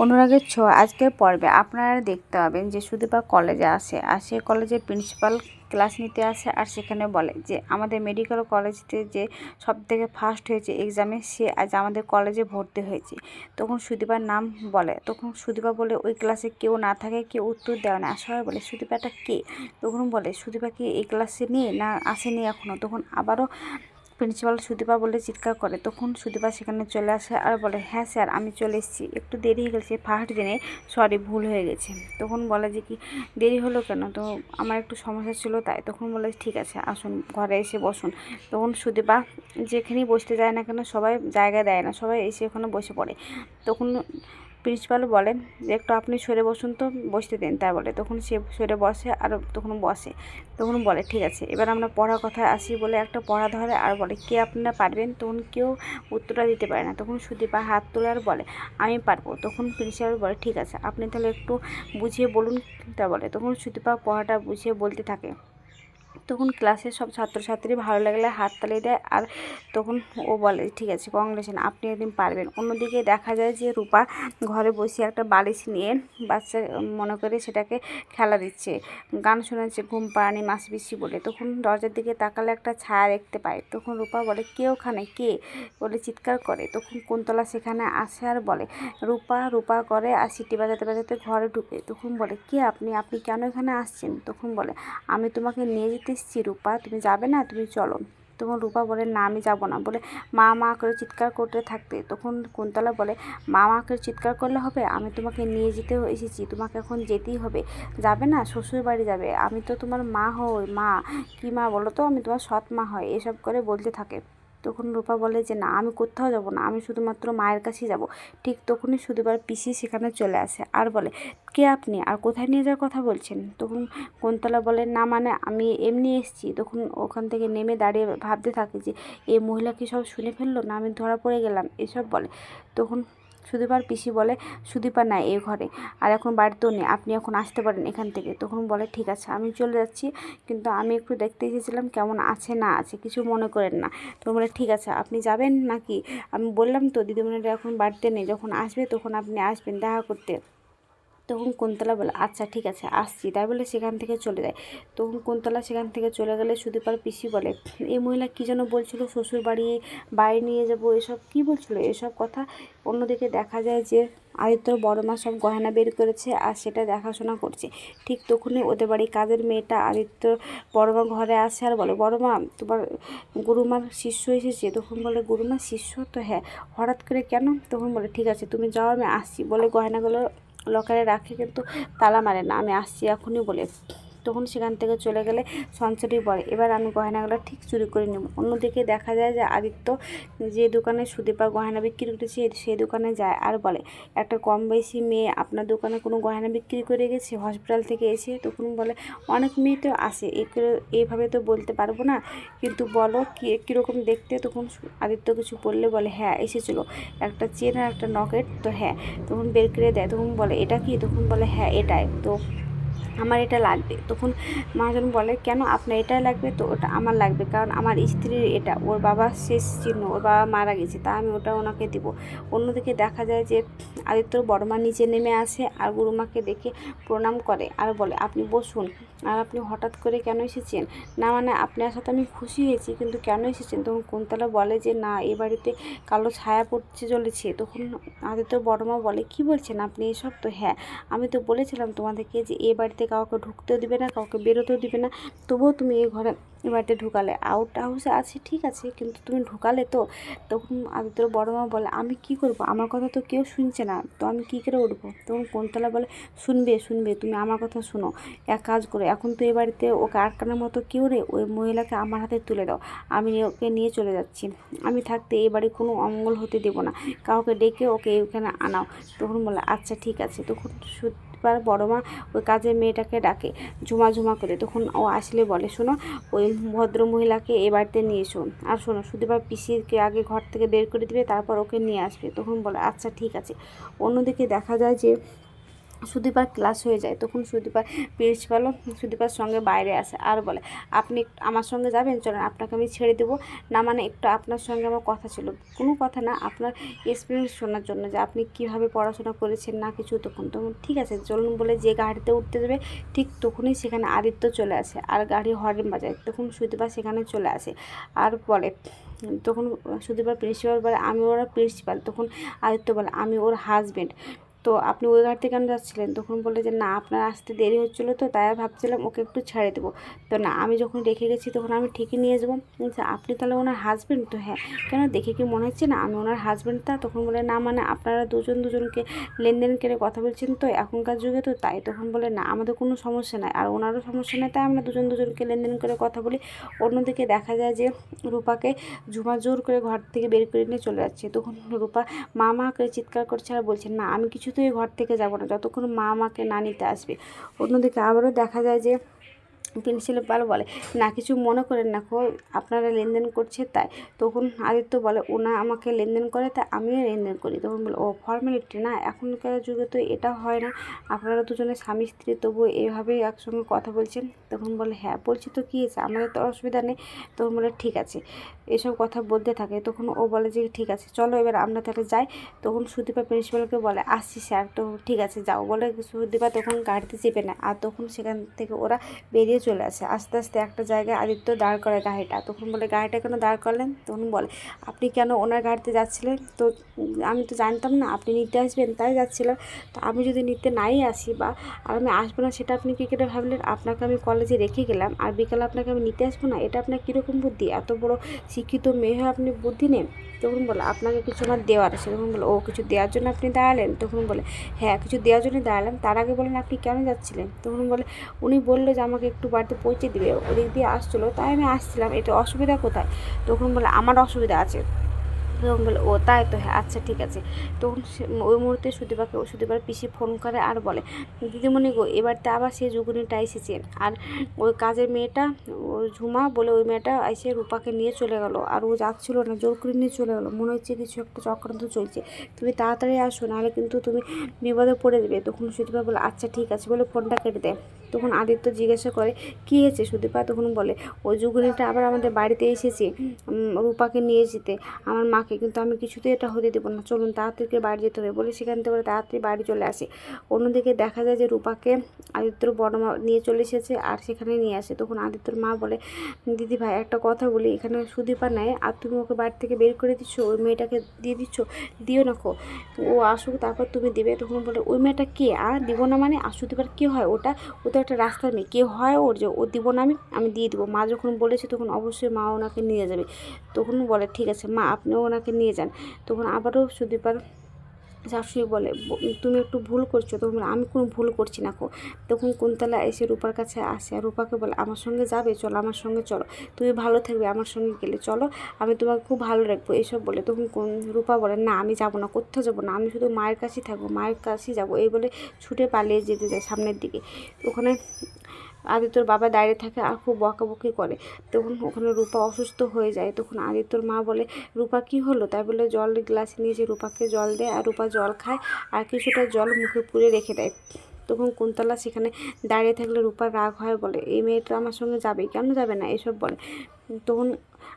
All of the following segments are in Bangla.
অনুরাগের ছোঁয়া আজকের পর্বে আপনারা দেখতে পাবেন যে সুদীপা কলেজে আসে, আর সে কলেজের প্রিন্সিপাল ক্লাস নিতে আসে, আর সেখানে বলে যে, আমাদের মেডিকেল কলেজতে যে সব থেকে ফার্স্ট হয়েছে এক্সামে সে আজ আমাদের কলেজে ভর্তি হয়েছে। তখন সুদীপার নাম বলে, তখন সুদীপা বলে, ওই ক্লাসে কেউ না থাকে, কেউ উত্তর দেয় না। সবাই বলে, সুদীপাটা কে? তখন বলে, সুদীপা কি এই ক্লাসে নিয়ে না আসেনি এখনও তখন আবারও প্রিন্সিপাল সুদীপা বলে চিৎকার করে। তখন সুদীপা সেখানে চলে আসে আর বলে হ্যাঁ স্যার, আমি চলে এসেছি। একটু দেরি হয়ে গেছে। ফার্স্ট দিনে সরি, ভুল হয়ে গেছে। তখন বলে যে, কি, দেরি হলো কেন? তো আমার একটু সমস্যা ছিল তাই। তখন বলে, ঠিক আছে, আসুন, ঘরে এসে বসুন। তখন সুদীপা যেখানেই বসতে যায় না কেন, সবাই জায়গা দেয় না, সবাই এসে ওখানে বসে পড়ে। তখন প্রিন্সিপাল বলেন যে একটু আপনি সরে বসুন তো, বসতে দেন। তাই বলে। তখন সে সরে বসে আর তখন বসে, তখন বলে, ঠিক আছে, এবার আমরা পড়ার কথায় আসি বলে একটা পড়া ধরে আর বলে, কে আপনারা পারবেন? তখন কেউ উত্তরটা দিতে পারে না। তখন সুদীপা হাত তোলে আর বলে, আমি পারব। তখন প্রিন্সিপাল বলে, ঠিক আছে, আপনি তাহলে একটু বুঝিয়ে বলুন। তা বলে। তখন সুদীপা পড়াটা বুঝিয়ে বলতে থাকে। তখন ক্লাসের সব ছাত্রছাত্রী ভালো লাগলে হাততালি দেয় আর তখন ও বলে, ঠিক আছে কংগ্রেশন আপনি একদিন পারবেন। অন্যদিকে দেখা যায় যে রূপা ঘরে বসে একটা বালিশ নিয়ে বাচ্চা, মনে করে সেটাকে খেলা দিচ্ছে, গান শোনাচ্ছে, ঘুম পাড়ানি মাছ বেশি বলে। তখন দরজার দিকে তাকালে একটা ছায়া দেখতে পায়। তখন রূপা বলে, কে ওখানে? কে? বলে চিৎকার করে। তখন কুন্তলা সেখানে আসে আর বলে, রূপা রূপা করে আর সিটি বাজাতে বাজাতে ঘরে ঢুকে। তখন বলে, কে আপনি? আপনি কেন এখানে আসছেন? তখন বলে, আমি তোমাকে নিয়ে যেতে এসেছি, রূপা, তুমি যাবে না? তুমি চলো। তখন রূপা বলে, না, আমি যাব না। বলে, মা মা করে চিৎকার করতে থাকতে। তখন কুন্তলা বলে, মা মা করে চিৎকার করলে হবে? আমি তোমাকে নিয়ে যেতে এসেছি, তোমাকে এখন যেতেই হবে। যাবে না? শ্বশুর বাড়ি যাবে। আমি তো তোমার মা হই, মা। কী মা বলো তো? আমি তোমার সৎ মা হয় এসব করে বলতে থাকে। তখন রূপা বলে যে, না, আমি কোথাও যাব না, আমি শুধুমাত্র মায়ের কাছেই যাব। ঠিক তখনই শুধুবার পিসি সেখানে চলে আসে আর বলে, কে আপনি? আর কোথায় নিয়ে যাওয়ার কথা বলছেন? তখন কোনতলা বলে, না মানে আমি এমনি এসেছি। তখন ওখান থেকে নেমে দাঁড়িয়ে ভাবতে থাকে যে এই মহিলা কি সব শুনে ফেলল? না, আমি ধরা পড়ে গেলাম। এসব বলে। তখন সুদীপার পিসি বলে, সুদীপা নাই এ ঘরে, আর এখন বাড়িতেও নেই, আপনি এখন আসতে পারেন এখান থেকে। তখন বলে, ঠিক আছে, আমি চলে যাচ্ছি, কিন্তু আমি একটু দেখতে এসেছিলাম কেমন আছে, না আছে, কিছু মনে করেন না। তখন বলে, ঠিক আছে, আপনি যাবেন নাকি? আমি বললাম তো, দিদিমণিরা এখন বাড়িতে নেই, যখন আসবে তখন আপনি আসবেন, দেখা করতে। তখন কুন্তলা বলে আচ্ছা ঠিক আছে, আসছি। তাই বলে সেখান থেকে চলে যায়। তখন কুন্তলা সেখান থেকে চলে গেলে সুদীপার পিসি বলে, এই মহিলা কী যেন বলছিল শ্বশুর বাড়ি বাড়ি নিয়ে যাব, এসব কি বলছিল? এসব কথা? অন্যদিকে দেখা যায় যে আদিত্যর বড় মা সব গয়না বের করেছে আর সেটা দেখাশোনা করছে। ঠিক তখনই ওদের বাড়ি কাজের মেয়েটা আদিত্য বড় মা ঘরে আসে আর বলে বড় মা তোমার গুরুমার শিষ্য এসেছে? তখন বলে, গুরুমার শিষ্য তো হ্যাঁ। হঠাৎ করে কেন? তখন বলে, ঠিক আছে, তুমি যাও, আমি আসছি। বলে গয়নাগুলো লকারে রাখে কিন্তু তালা মারে না। আমি আসছি এখনই বলে তখন সেখান থেকে চলে গেলে সঞ্চরি পড়ে। এবার আমি গহনাগুলো ঠিক চুরি করে নেব। অন্যদিকে দেখা যায় যে আদিত্য যে দোকানে সুদীপা গহনা বিক্রি করেছে সেই দোকানে যায় আর বলে, একটা কম বয়সী মেয়ে আপনার দোকানে কোনো গয়না বিক্রি করে গেছে? হসপিটাল থেকে এসে? তখন বলে, অনেক মেয়ে তো আসে। এইভাবে তো বলতে পারব না। কিন্তু বলো কি, কীরকম দেখতে? তখন আদিত্য কিছু বললে বলে হ্যাঁ এসেছিল। একটা চেন আর একটা নকেট তো হ্যাঁ। তখন বের করে দেয়। তখন বলে, এটা কি? তখন বলে হ্যাঁ এটাই। তো আমার এটা লাগবে। তখন মহাজন বলে, কেন আপনার এটাই লাগবে? তো ওটা আমার লাগবে। কারণ আমার স্ত্রীর এটা। ওর বাবা শেষ চিহ্ন। ওর বাবা মারা গেছে। তা আমি ওটা ওনাকে দিব। অন্যদিকে দেখা যায় যে আদিত্যর বড়মা নিচে নেমে আসে আর গুরুমাকে দেখে প্রণাম করে আর বলে, আপনি বসুন। আর আপনি হঠাৎ করে কেন এসেছেন? না মানে আপনার সাথে আমি খুশি হয়েছি, কিন্তু কেন এসেছেন? তখন কুন্তলা বলে যে, না, এ বাড়িতে কালো ছায়া পড়ছে চলেছে। তখন আদিত্য বড়মা বলে, কি বলছেন আপনি? এসব তো হ্যাঁ। আমি তো বলেছিলাম তোমাদেরকে যে, এ বাড়িতে কাউকে ঢুকতেও দিবে না, কাউকে বেরোতেও দিবে না। তবুও তুমি এই ঘরে এ বাড়িতে ঢুকালে। আউট হাউসে আছে, ঠিক আছে, কিন্তু তুমি ঢুকালে তো, তখন আদিত্যর বড় মা বলে, আমি কি করব? আমার কথা তো কেউ শুনছে না। তো আমি কী করে উঠবো? তখন কোনতলা বলে, শুনবে শুনবে, তুমি আমার কথা শোনো। এক কাজ করে, এখন তো এ বাড়িতে ওকে আটকানোর মতো কেউ রে ওই মহিলাকে আমার হাতে তুলে দাও। আমি ওকে নিয়ে চলে যাচ্ছি। আমি থাকতে এই বাড়ি কোনো অমঙ্গল হতে দেবো না। কাউকে ডেকে ওকে এখানে আনাও। তখন বলে আচ্ছা ঠিক আছে। তখন এবার বড় মা ওই কাজের মেয়েটাকে ডাকে, ঝুমা ঝুমা করে। তখন ও আসলে বলে, শোনো, ওই ভদ্র মহিলাকে এ বাড়িতে নিয়ে এসো। আর শোনো শুধুবার পিসিকে আগে ঘর থেকে বের করে দিবে, তারপর ওকে নিয়ে আসবে। তখন বলে আচ্ছা ঠিক আছে। অন্যদিকে দেখা যায় যে সুদীপার ক্লাস হয়ে যায়, তখন সুদীপার প্রিন্সিপালও সুদীপার সঙ্গে বাইরে আসে আর বলে, আপনি আমার সঙ্গে যাবেন? চলেন, আপনাকে আমি ছেড়ে দেবো। না মানে একটু আপনার সঙ্গে আমার কথা ছিল। কোনো কথা না, আপনার এক্সপিরিয়েন্স শোনার জন্য যে আপনি কীভাবে পড়াশোনা করেছেন না কিছু তখন তখন ঠিক আছে, চলুন বলে যে গাড়িতে উঠতে যাবে ঠিক তখনই সেখানে আদিত্য চলে আসে আর গাড়ি হর্ন বাজায়। তখন সুদীপা সেখানে চলে আসে আর বলে, তখন সুদীপার প্রিন্সিপাল বলে, আমি ওরা প্রিন্সিপাল তখন আদিত্য বলে, আমি ওর হাজবেন্ড তো আপনি ওই গাড়িতে কেন যাচ্ছিলেন, তখন বললে যে, না, আপনার আসতে দেরি হচ্ছিল তো, তাই ভাবছিলাম ওকে একটু ছেড়ে দেবো। তো না, আমি যখন রেখে গেছি, তখন আমি ঠিকই নিয়ে যাব। আপনি তাহলে ওনার হাজবেন্ড তো হ্যাঁ কেন দেখে কি মনে হচ্ছে না? আমি ওনার হাজবেন্ড তা? তখন বলে, না মানে আপনারা দুজন দুজনকে লেনদেন করে কথা বলছেন তো, এখনকার যুগে তো তাই। তখন বলে, না, আমাদের কোনো সমস্যা নাই, আর ওনারও সমস্যা নেই, তাই আমরা দুজন দুজনকে লেনদেন করে কথা বলি। অন্যদিকে দেখা যায় যে, রূপাকে ঝুমা জোর করে ঘর থেকে বের করে নিয়ে চলে যাচ্ছে। তখন রূপা মা মা করে চিৎকার করছে আর বলছে, না, আমি কিছুতেই ঘর থেকে যাব না, যতক্ষণ মা আমাকে না নিতে আসবে। অন্যদিকে আবারও দেখা যায় যে প্রিন্সিপাল বলে, না, কিছু মনে করেন না কো আপনারা লেনদেন করছে তাই। তখন আদিত্য বলে, ওনা আমাকে লেনদেন করে তাই আমিও লেনদেন করি। তখন বলে, ও ফর্মালিটি না, এখনকার যুগে তো এটা হয় না। আপনারা দুজনে স্বামী, স্ত্রী তবু এভাবেই একসঙ্গে কথা বলছেন? তখন বলে হ্যাঁ বলছি তো কী আছে আমাদের তো অসুবিধা নেই। তখন বলে, ঠিক আছে। এসব কথা বলতে থাকে। তখন ও বলে যে, ঠিক আছে, চলো এবার আমরা তাহলে যাই। তখন সুদীপা প্রিন্সিপালকে বলে, আসছি স্যার, তো ঠিক আছে, যাও। বলে সুদীপা তখন গাড়িতে চেপে নেয়। আর তখন সেখান থেকে ওরা বেরিয়ে চলে আসে। আস্তে আস্তে একটা জায়গায় আদিত্য দাঁড় করে গাড়িটা। তখন বলে, গাড়িটা কেন দাঁড় করলেন? তখন বলে, আপনি কেন ওনার গাড়িতে যাচ্ছিলেন? তো আমি তো জানতাম না, আপনি নিতে আসবেন? তাই যাচ্ছিলাম তো আমি যদি নিতে নাই আসি বা আর আমি আসব না, সেটা আপনি কী করে ভাবলেন? আপনাকে আমি কলেজে রেখে গেলাম। আর বিকালে আপনাকে আমি নিতে আসব না? এটা আপনার কীরকম বুদ্ধি? এত বড় শিক্ষিত মেয়ে হয়ে আপনি বুদ্ধি নেন? তখন বলে, আপনাকে কিছু আমার দেওয়ার আছে। তখন বলে, ও কিছু দেওয়ার জন্য আপনি দাঁড়ালেন? তখন বলে হ্যাঁ কিছু দেওয়ার জন্য দাঁড়ালাম। তার আগে বলেন, আপনি কেন যাচ্ছিলেন? তখন বলে, উনি বলল যে আমাকে একটু বাড়িতে পৌঁছে দিবে, ওদিক দিয়ে আসছিল, তাই আমি আসছিলাম, এটা অসুবিধা কোথায়? তখন বলে, আমার অসুবিধা আছে। তখন বলে, ও, তাই তো হ্যাঁ আচ্ছা ঠিক আছে। তখন ওই মুহূর্তে সুদীপাকে সুদীপার পিসি ফোন করে আর বলে, দিদিমণি গো এবারতে আবার সে যুগনিটা এসেছে। আর ওই কাজের মেয়েটা, ও ঝুমা বলে, ওই মেয়েটা এসে রূপাকে নিয়ে চলে গেল। আর ও যাচ্ছিল না, জোর করে নিয়ে চলে গেলো। মনে হচ্ছে কিছু একটা চক্রান্ত চলছে। তুমি তাড়াতাড়ি আসো, নাহলে কিন্তু তুমি বিপদে পড়ে দেবে তখন সুদীপা বলে আচ্ছা ঠিক আছে। বলে ফোনটা কেটে দেয়। তখন আদিত্য জিজ্ঞাসা করে, কী হয়েছে? সুদীপা তখন বলে, ওই যুগনিটা আবার আমাদের বাড়িতে এসেছে রূপাকে নিয়ে যেতে। আমার মাকে কিন্তু আমি কিছুতেই এটা হতে দেবো না। চলুন তাড়াতাড়ি বাড়ি যেতে হবে। বলে সেখান থেকে তাড়াতাড়ি বাড়ি চলে আসে। অন্যদিকে দেখা যায় যে রূপাকে আদিত্যর বড় মা নিয়ে চলে এসেছে আর সেখানে নিয়ে আসে। তখন আদিত্যর মা বলে, দিদি ভাই, একটা কথা বলি। এখানে সুদীপা নেয় আর তুমি ওকে বাড়ি থেকে বের করে দিচ্ছ? ওই মেয়েটাকে দিয়ে দিচ্ছ? দিও না খো ও আসুক, তারপর তুমি দিবে। তখন বলে, ওই মেয়েটা কে? আর দিব না মানে? আর সুদীপার কে হয় ওটা? ও তো একটা রাস্তার মেয়ে। কে হয় ওর যে? ও দিব না আমি? আমি দিয়ে দিব। মা যখন বলেছে, তখন অবশ্যই মা ওনাকে নিয়ে যাবে। তখন বলে, ঠিক আছে, মা আপনি ওনাকে নিয়ে যান। তখন আবারও সুদীপার শাশুড়ি বলে তুমি একটু ভুল করছ। তখন বলে, আমি কোনো ভুল করছি না কো। তখন কুন্তলা এসে রূপার কাছে আসে আর রূপাকে বলে আমার সঙ্গে যাবে? চলো আমার সঙ্গে চলো। তুমি ভালো থাকবে আমার সঙ্গে গেলে। চলো আমি তোমাকে খুব ভালো রাখব। এইসব বলে তখন রূপা বলে না আমি যাব না কোথাও যাব না। আমি শুধু মায়ের কাছেই থাকব মায়ের কাছেই যাব। এই বলে ছুটে পালিয়ে যেতে যায় সামনের দিকে। ওখানে আদিত্যর বাবা দাঁড়িয়ে থাকে আর খুব বকাবকি করে। তখন ওখানে রূপা অসুস্থ হয়ে যায়। তখন আদিত্যর মা বলে, রূপা, কি হলো? তাই বলে, জল গ্লাসে নিয়েছে রূপাকে জল দেয় আর রূপা জল খায় আর কিছুটা জল মুখে পুড়ে রেখে দেয়। তখন কুন্তলা সেখানে দাঁড়িয়ে থাকলে রূপার রাগ হয়, বলে, এই মেয়েটা আমার সঙ্গে যাবে কেন যাবে না? এসব বলে। তখন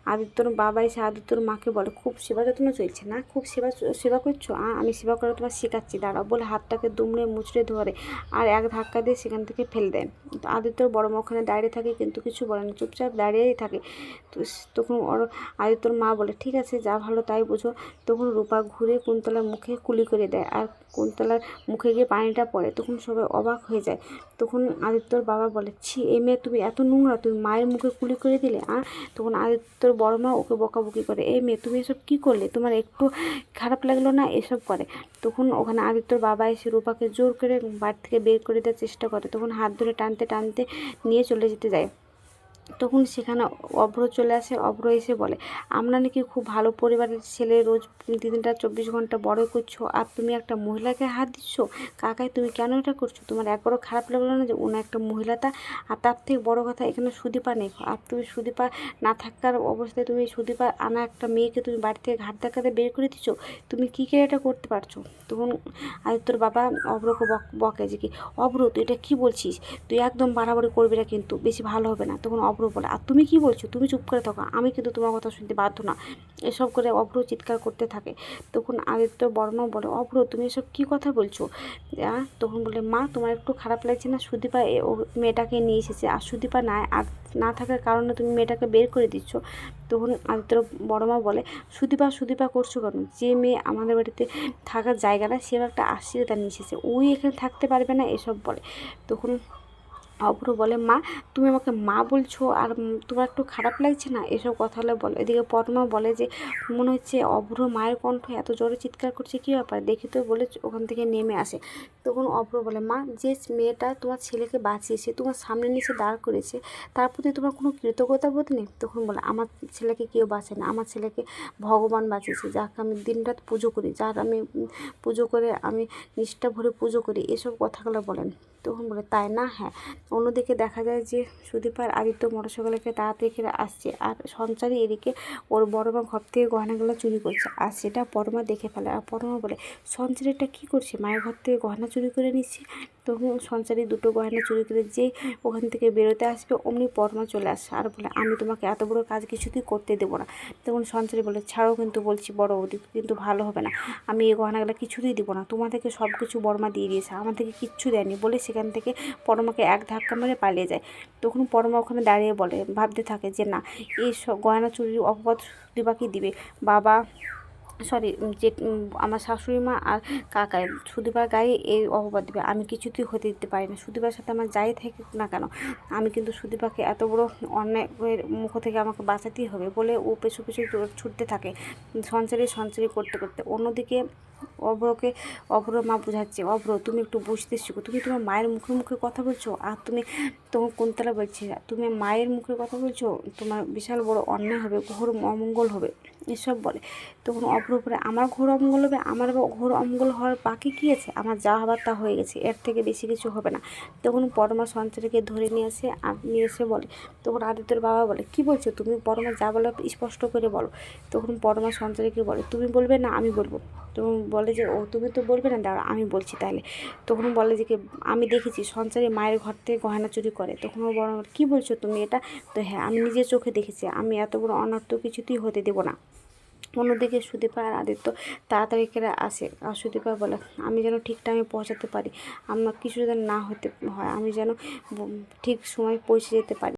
আদিত্যর বাবা এসে আদিত্যর মাকে বলে, খুব সেবা যত্ন চলছে না? খুব সেবা সেবা করছ? আমি সেবা করা তোমার শেখাচ্ছি। দাঁড়াও। বলে হাতটাকে দুমড়ে মুচড়ে ধরে আর এক ধাক্কা দিয়ে সেখান থেকে ফেলে দেয়। তো আদিত্যর বড় মা ওখানে দাঁড়িয়ে থাকে, কিন্তু কিছু বলে না, চুপচাপ দাঁড়িয়েই থাকে। তো তখন ওর আদিত্যর মা বলে, ঠিক আছে, যা ভালো তাই বুঝো। তখন রূপা ঘুরে কুন্তলার মুখে কুলি করে দেয় আর কুন্তলার মুখে গিয়ে পানিটা পড়ে। তখন সবাই অবাক হয়ে যায়। তখন আদিত্যর বাবা বলে, ছি, এ মেয়ে তুমি এত নোংরা, তুমি মায়ের মুখে কুলি করে দিলে, আ? তখন আদিত্যর বড় মা ওকে বকাবকি করে, এই মেয়ে, তুমি এসব কী করলে? তোমার একটু খারাপ লাগল না? এসব করে। তখন ওখানে আদিত্যর বাবা এসে রূপাকে জোর করে বাড়ি থেকে বের করে দেওয়ার চেষ্টা করে। তখন হাত ধরে টানতে টানতে নিয়ে চলে যেতে যায়। তখন সেখানে অভ্র চলে আসে, অভ্র এসে বলে, আমরা নাকি খুব ভালো পরিবারের ছেলে, রোজ দিনটা চব্বিশ ঘণ্টা বড় করছ, আর তুমি একটা মহিলাকে হাত দিচ্ছ? কাকাই, তুমি কেন এটা করছ? তোমার একবারও খারাপ লাগল না যে ওনা একটা মহিলাটা? আর তার থেকে বড় কথা, এখানে সুদীপা নেই। আর তুমি সুদীপা না থাকার অবস্থায় তুমি সুদীপা আনা একটা মেয়েকে তুমি বাড়ি থেকে ঘাট ধাক্কাতে বের করে দিচ্ছ? তুমি কী করে এটা করতে পারছ? তখন আদিত্যর বাবা অভ্রকে বকে যে কি? অভ্র, তুই এটা কী বলছিস? তুই একদম বাড়াবাড়ি করবি না কিন্তু, বেশি ভালো হবে না। তখন অভ্র বলে। আর তুমি কি বলছো? তুমি চুপ করে থাকো। আমি কিন্তু তোমার কথা শুনতে বাধ্য না। এসব করে অভ্র চিৎকার করতে থাকে। তখন আদিত্য বর্ণও বলে, অভ্র, তুমি এসব কী কথা বলছো? তখন বলে, মা, তোমার একটু খারাপ লাগছে না? সুদীপা ও মেয়েটাকে নিয়ে এসেছে। আর সুদীপা না আর না থাকার কারণে তুমি মেয়েটাকে বের করে দিচ্ছ। তখন আদিত্য বড় মা বলে, সুদীপা সুদীপা করছ কেন? যে মেয়ে আমাদের বাড়িতে থাকার জায়গাটা সে একটা আশ্রিতা নিয়ে এসেছে। ওই এখানে থাকতে পারবে না? এসব বলে। তখন অভ্র বলে, মা, তুমি আমাকে মা বলছো আর তোমার একটু খারাপ লাগছে না? এসব কথা হলে বলে, এদিকে পদ্মা বলে যে, মনে হচ্ছে অভ্র মায়ের কণ্ঠ এত জোরে চিৎকার করছে, কী ব্যাপার? দেখি তো বলে ওখান থেকে নেমে আসে। তখন অভ্র বলে, মা, যে মেয়েটা তোমার ছেলেকে বাঁচিয়েছে, তোমার সামনে নিচে দাঁড় করেছে, তার প্রতি তোমার কোনো কৃতজ্ঞতা বোধ নেই? তখন বলে, আমার ছেলেকে কেউ বাঁচে না, আমার ছেলেকে ভগবান বাঁচিয়েছে, যাকে আমি দিনরাত পুজো করি, যার আমি পুজো করে আমি নিষ্ঠা ভরে পুজো করি, এসব কথাগুলো বলেন। তখন বলে তাই না? হ্যাঁ। অন্যদিকে দেখা যায় যে সুদীপার আদিত্য মোটরসাইকেলকে তাড়াতাড়ি করে আসছে আর সঞ্চারী এদিকে ওর বড় মা ঘর থেকে গহনাগুলো চুরি করছে আর সেটা পরমা দেখে ফেলে। আর পরমা বলে, সঞ্চারীটা কী করছে? মায়ের ঘর থেকে গহনা চুরি করে নিচ্ছে? তখন সঞ্চারী দুটো গয়না চুরি করে যেই ওখান থেকে বেরোতে আসবে, অমনি পরমা চলে আসে। আর বলে, আমি তোমাকে এত বড় কাজ কিছুতেই করতে দেবো না। তখন সঞ্চারী বলে, ছাড়ো কিন্তু, বলছি, বড় বৌদি কিন্তু ভালো হবে না। আমি এই গয়নাগুলো কিছুতেই দিব না। তোমাদেরকে সব কিছু বর্মা দিয়ে দিয়েছে। আমার থেকে কিচ্ছু দেয়নি। বলে সেখান থেকে পরমাকে এক ধাক্কা মেরে পালিয়ে যায়। তখন পরমা ওখানে দাঁড়িয়ে বলে, ভাবতে থাকে যে, না, এই সব গয়না চুরির অপবাদ দিবাকে দিবে। বাবা সরি যে আমার শাশুড়ি মা আর কাকাই, সুদীপার গায়ে এই অপবাদ দিবে। আমি কিছুতেই হতে দিতে পারি না। সুদীপার সাথে আমার যাই থাকে না কেন, আমি কিন্তু সুদীপাকে এত বড় অন্যায়ের মুখ থেকে আমাকে বাঁচাতেই হবে বলে ও পেছু পেছু ছুটতে থাকে, সঞ্চারী সঞ্চারি করতে করতে। অন্যদিকে অভ্রকে, অভ্র মা বোঝাচ্ছে, অভ্র, তুমি একটু বুঝতে শিখো। তুমি তোমার মায়ের মুখে মুখে কথা বলছো আর তুমি তোমার কোনতলা বলছে তুমি মায়ের মুখে কথা বলছো, তোমার বিশাল বড় অন্যায় হবে, ঘোর অমঙ্গল হবে। এসব বলে। তখন অপর উপরে আমার ঘোর অমঙ্গল হবে আমার ঘোর অমঙ্গল হওয়ার বাকি কী আছে? আমার যা হবার তা হয়ে গেছে, এর থেকে বেশি কিছু হবে না। তখন পরমা সঞ্চারীকে ধরে নিয়ে আসে নিয়ে এসে বলে, তখন আদিত্যর বাবা বলে, কি বলছো তুমি? পরমা যা বলো স্পষ্ট করে বলো। তখন পরমা সঞ্চারীকে বলে, তুমি বলবে না, আমি বলব। তখন বলে যে, ও, তুমি তো বলবে না দাঁড়া আমি বলছি তাহলে। তখন বলে যে, কি, আমি দেখেছি, সঞ্চারী মায়ের ঘর থেকে গয়না চুরি করে। তখন ও বড় কী বলছো তুমি এটা? তো হ্যাঁ আমি নিজের চোখে দেখেছি, আমি এত বড় অনর্থ, কিছুতেই হতে দেবো না। অন্যদিকে সুদীপা আর আদিত্য তাড়াতাড়ি করে আসে, আর সুদীপা বলে, আমি যেন ঠিক টাইমে পৌঁছাতে পারি, আমার কিছু যেন না হতে হয়, আমি যেন ঠিক সময় পৌঁছে যেতে পারি।